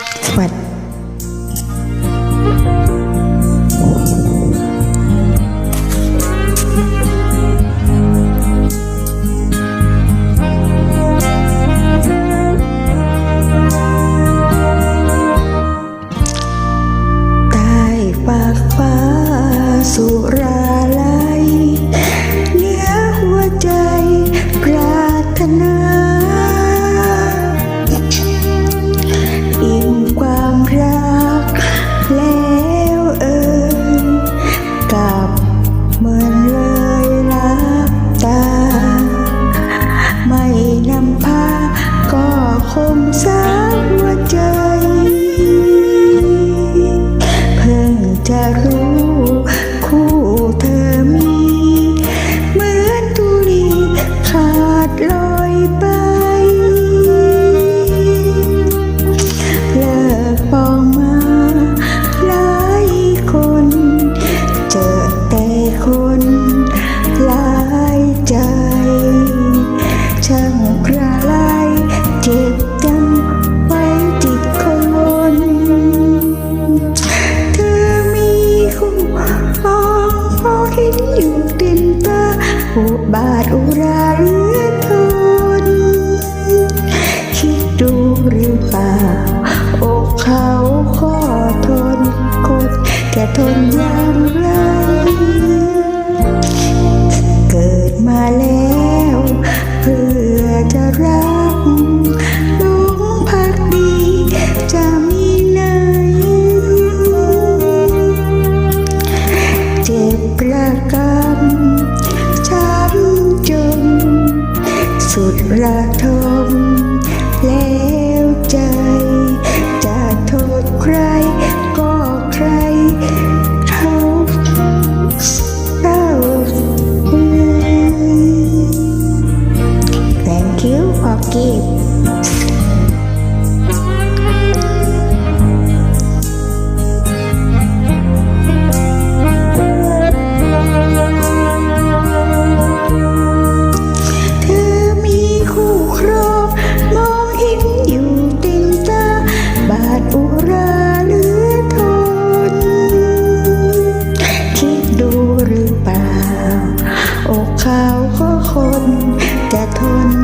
What? ผูกบาทอุราเรือทนคิดดูหรือเปล่าอกเขาข้อทนกดจะทนอย่างไร เกิดมาแล้ว จะทน